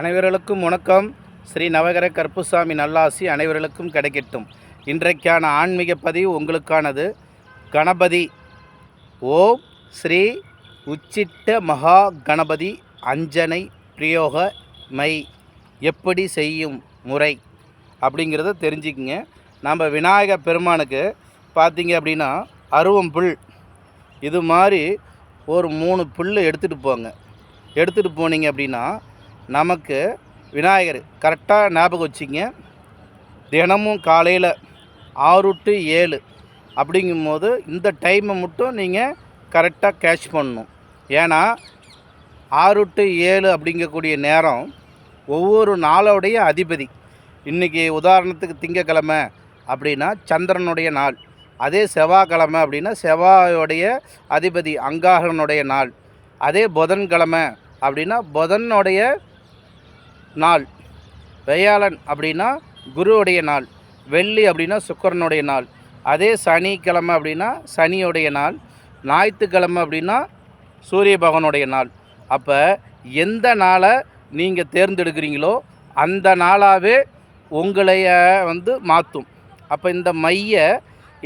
அனைவர்களுக்கும் வணக்கம். ஸ்ரீ நவகர கருப்புசாமி நல்லாசி அனைவர்களுக்கும் கிடைக்கட்டும். இன்றைக்கான ஆன்மீக பதிவு உங்களுக்கானது. கணபதி. ஓம் ஸ்ரீ உச்சிட்ட மகா கணபதி அஞ்சனை பிரயோக மை. எப்படி செய்யும் முறை அப்படிங்கிறத தெரிஞ்சுக்குங்க. நம்ம விநாயக பெருமானுக்கு பார்த்தீங்க அப்படின்னா அருவம் புல். இது மாதிரி ஒரு மூணு புல் எடுத்துகிட்டு போங்க. எடுத்துகிட்டு போனீங்க அப்படின்னா நமக்கு விநாயகர் கரெக்டாக ஞாபகம் வச்சுங்க. தினமும் காலையில் ஆறு டு ஏழு அப்படிங்கும்போது இந்த டைமை மட்டும் நீங்கள் கரெக்டாக கேட்ச் பண்ணணும். ஏன்னா ஆறு டு ஏழு அப்படிங்கக்கூடிய நேரம் ஒவ்வொரு நாளோடைய அதிபதி. இன்றைக்கி உதாரணத்துக்கு திங்கக்கிழமை அப்படின்னா சந்திரனுடைய நாள். அதே செவ்வாய்க்கிழமை அப்படின்னா செவ்வாயோடைய அதிபதி அங்காகனுடைய நாள். அதே புதன்கிழமை அப்படின்னா புதனுடைய நாள். வியாழன் அப்படின்னா குருவுடைய நாள். வெள்ளி அப்படின்னா சுக்கரனுடைய நாள். அதே சனிக்கிழமை அப்படின்னா சனியுடைய நாள். ஞாயிற்றுக்கிழமை அப்படின்னா சூரிய பகவானுடைய நாள். அப்போ எந்த நாளை நீங்கள் தேர்ந்தெடுக்கிறீங்களோ அந்த நாளாகவே உங்களைய வந்து மாற்றும் அப்போ இந்த மைய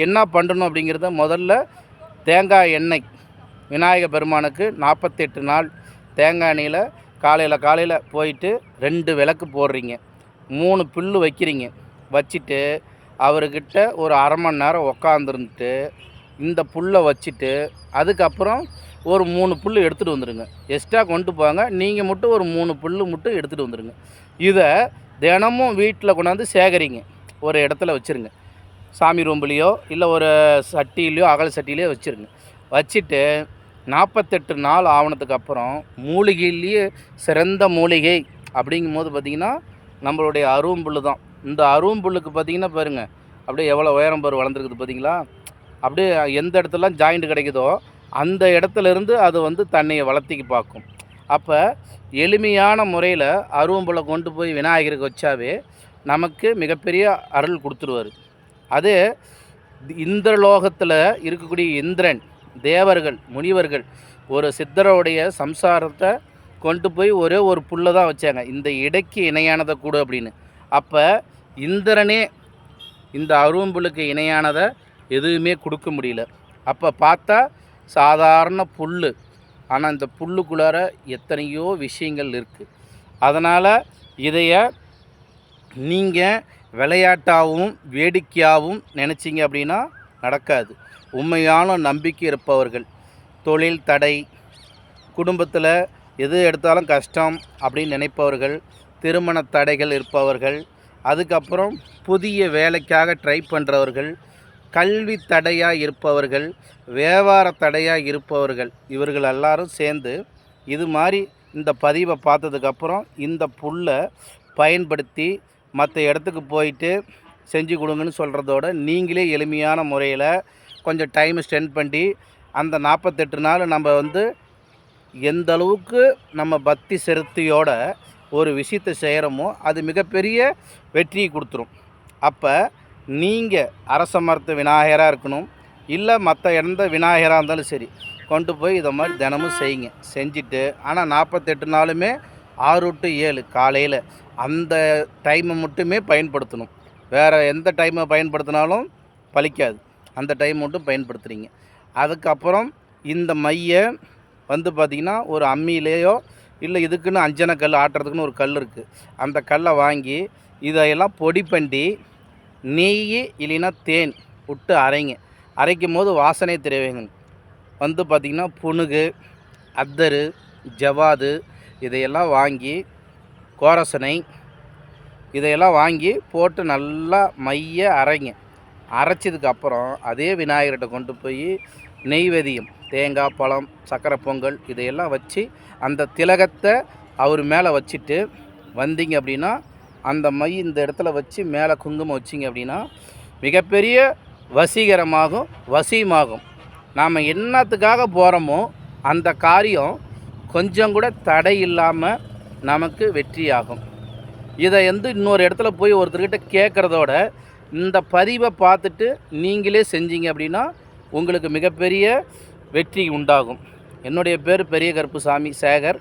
என்ன பண்ணணும் அப்படிங்கிறத முதல்ல தேங்காய் எண்ணெய். விநாயக பெருமானுக்கு நாற்பத்தெட்டு நாள் தேங்காய் எண்ணெயில் காலையில் காலையில் போயிட்டு ரெண்டு விளக்கு போடுறீங்க. மூணு புல்லு வைக்கிறீங்க. வச்சுட்டு அவர்கிட்ட ஒரு அரை மணி நேரம் உக்காந்துருந்துட்டு இந்த புல்லை வச்சுட்டு அதுக்கப்புறம் ஒரு மூணு புல் எடுத்துகிட்டு வந்துடுங்க எக்ஸ்ட்ரா கொண்டு போங்க. நீங்கள் மட்டும் ஒரு மூணு புல் மட்டும் எடுத்துகிட்டு வந்துடுங்க இதை தினமும் வீட்டில் கொண்டாந்து சேகரிங்க. ஒரு இடத்துல வச்சுருங்க. சாமி ரூம்லேயோ இல்லை ஒரு சட்டியிலையோ அகல் சட்டியிலையோ வச்சுருங்க. வச்சுட்டு நாற்பத்தெட்டு நாள் ஆவணத்துக்கு அப்புறம் மூலிகையிலேயே சிறந்த மூலிகை அப்படிங்கும் போது பார்த்திங்கன்னா நம்மளுடைய அருவம்புல் தான் இந்த அருவம்புல்லுக்கு பார்த்திங்கன்னா பாருங்கள் அப்படியே எவ்வளோ உயரம் பாரு வளர்ந்துருக்குது பார்த்தீங்களா? அப்படியே எந்த இடத்துலலாம் ஜாயிண்ட் கிடைக்குதோ அந்த இடத்துல இருந்து அது வந்து தன்னையை வளர்த்திக்கு பார்க்கும். அப்போ எளிமையான முறையில் அருவம்புல்லை கொண்டு போய் விநாயகருக்கு வச்சாவே நமக்கு மிகப்பெரிய அருள் கொடுத்துருவார். அது இந்திரலோகத்தில் இருக்கக்கூடிய இந்திரன் தேவர்கள் முனிவர்கள் ஒரு சித்தரோடைய சம்சாரத்தை கொண்டு போய் ஒரே ஒரு புல்லை தான் வச்சாங்க. இந்த இடைக்கு இணையானதை கூடு அப்படின்னு. அப்போ இந்திரனே இந்த அருவம்புல்லுக்கு இணையானதை எதுவுமே கொடுக்க முடியல. அப்போ பார்த்தா சாதாரண புல் ஆனால் இந்த புல்லுக்குள்ளார எத்தனையோ விஷயங்கள் இருக்குது அதனால் இதைய நீங்கள் விளையாட்டாகவும் வேடிக்கையாகவும் நினச்சிங்க அப்படின்னா நடக்காது. உண்மையான நம்பிக்கை இருப்பவர்கள். தொழில் தடை குடும்பத்தில் எது எடுத்தாலும் கஷ்டம் அப்படின்னு நினைப்பவர்கள் திருமண தடைகள் இருப்பவர்கள் அதுக்கப்புறம் புதிய வேலைக்காக ட்ரை பண்ணுறவர்கள் கல்வி தடையாக இருப்பவர்கள் வியாபார தடையாக இருப்பவர்கள் இவர்கள் எல்லாரும் சேர்ந்து இது மாதிரி இந்த பதிவை பார்த்ததுக்கப்புறம் இந்த புல்லை பயன்படுத்தி மற்ற இடத்துக்கு போயிட்டு செஞ்சு கொடுங்கன்னு சொல்கிறதோட நீங்களே எளிமையான முறையில் கொஞ்சம் டைம் ஸ்பெண்ட் பண்ணி அந்த நாற்பத்தெட்டு நாள் நம்ம வந்து எந்த அளவுக்கு நம்ம பக்தி செலுத்தியோட ஒரு விஷயத்தை செய்கிறோமோ அது மிகப்பெரிய வெற்றியை கொடுத்துரும். அப்போ நீங்கள் அரச மரத்து விநாயகராக இருக்கணும் இல்லை மற்ற எந்த விநாயகராக இருந்தாலும் சரி கொண்டு போய் இதை மாதிரி தினமும் செய்யுங்க. செஞ்சுட்டு ஆனால் நாற்பத்தெட்டு நாளுமே ஆறு டு ஏழு காலையில் அந்த டைமை மட்டுமே பயன்படுத்தணும். வேறு எந்த டைமை பயன்படுத்தினாலும் பலிக்காது. அந்த டைம் மட்டும் பயன்படுத்துகிறீங்க அதுக்கப்புறம் இந்த மையை வந்து பார்த்திங்கன்னா ஒரு அம்மியிலேயோ இல்லை இதுக்குன்னு அஞ்சனை கல் ஆட்டுறதுக்குன்னு ஒரு கல் இருக்குது அந்த கல்லை வாங்கி இதையெல்லாம் பொடி பண்ணி நெய் இல்லைன்னா தேன் விட்டு அரைங்க. அரைக்கும் போது வாசனை தெரிவிங்க. வந்து பார்த்திங்கன்னா புனுகு அத்தரு ஜவாது இதையெல்லாம் வாங்கி கோரசனை இதையெல்லாம் வாங்கி போட்டு நல்லா மைய அரைங்க. அரைச்சதுக்கப்புறம் அதே விநாயகர்கிட்ட கொண்டு போய் நெய்வேதியம் தேங்காய் பழம் சக்கரை பொங்கல் இதையெல்லாம் வச்சு அந்த திலகத்தை அவர் மேலே வச்சுட்டு வந்தீங்க அப்படின்னா அந்த மை இந்த இடத்துல வச்சு மேலே குங்குமம் வச்சிங்க அப்படின்னா மிகப்பெரிய வசீகரமாகும் வசியமாகும் நாம் என்னத்துக்காக போகிறோமோ அந்த காரியம் கொஞ்சம் கூட தடை இல்லாமல் நமக்கு வெற்றியாகும். இதை வந்து இன்னொரு இடத்துல போய் ஒருத்தர்கிட்ட கேட்குறதோட இந்த பதிவை பார்த்துட்டு நீங்களே செஞ்சீங்க அப்படின்னா உங்களுக்கு மிகப்பெரிய வெற்றி உண்டாகும். என்னுடைய பேர் பெரிய கருப்புசாமி சேகர்.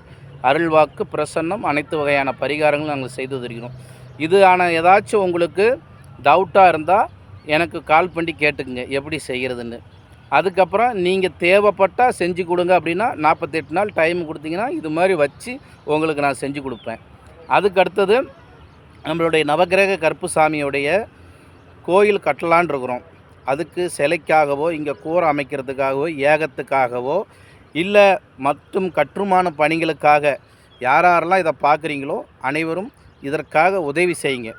அருள்வாக்கு பிரசன்னம் அனைத்து வகையான பரிகாரங்களும் நாங்கள் செய்து தருகிறோம். இது ஆனால் ஏதாச்சும் உங்களுக்கு டவுட்டாக இருந்தால் எனக்கு கால் பண்ணி கேட்டுக்குங்க எப்படி செய்கிறதுன்னு அதுக்கப்புறம் நீங்கள் தேவைப்பட்டால் செஞ்சு கொடுங்க அப்படின்னா நாற்பத்தெட்டு நாள் டைம் கொடுத்தீங்கன்னா இது மாதிரி வச்சு உங்களுக்கு நான் செஞ்சு கொடுப்பேன். அதுக்கு அடுத்தது நம்மளுடைய நவக்கிரக கருப்புசாமியுடைய கோயில் கட்டலான் இருக்கிறோம். அதுக்கு சிலைக்காகவோ இங்கே கூரை அமைக்கிறதுக்காகவோ ஏகத்துக்காகவோ இல்லை மற்றும் கட்டுமான பணிகளுக்காக யார் யாரெல்லாம் இதை பார்க்குறீங்களோ அனைவரும் இதற்காக உதவி செய்யுங்க.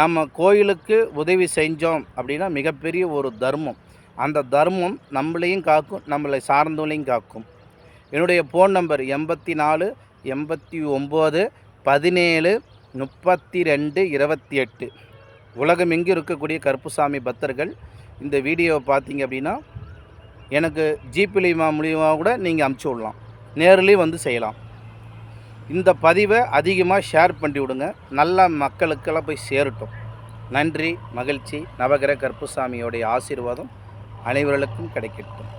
நம்ம கோயிலுக்கு உதவி செஞ்சோம் அப்படின்னா மிகப்பெரிய ஒரு தர்மம். அந்த தர்மம் நம்மளையும் காக்கும் நம்மளை சார்ந்தவங்களையும் காக்கும். என்னுடைய ஃபோன் நம்பர் எண்பத்தி நாலு எண்பத்தி ஒம்பது பதினேழு முப்பத்தி ரெண்டு இருபத்தி எட்டு. உலகமெங்கும் இருக்கக்கூடிய கருப்புசாமி பக்தர்கள் இந்த வீடியோவை பார்த்தீங்க அப்படின்னா எனக்கு ஜிபிலிமா மூலியமாக கூட நீங்கள் அமுச்சு விடலாம். நேர்லேயும் வந்து செய்யலாம். இந்த பதிவை அதிகமாக ஷேர் பண்ணி விடுங்க. நல்லா மக்களுக்கெல்லாம் போய் சேரட்டும். நன்றி மகிழ்ச்சி. நவகிர கருப்புசாமியோடைய ஆசீர்வாதம் அனைவர்களுக்கும் கிடைக்கட்டும்.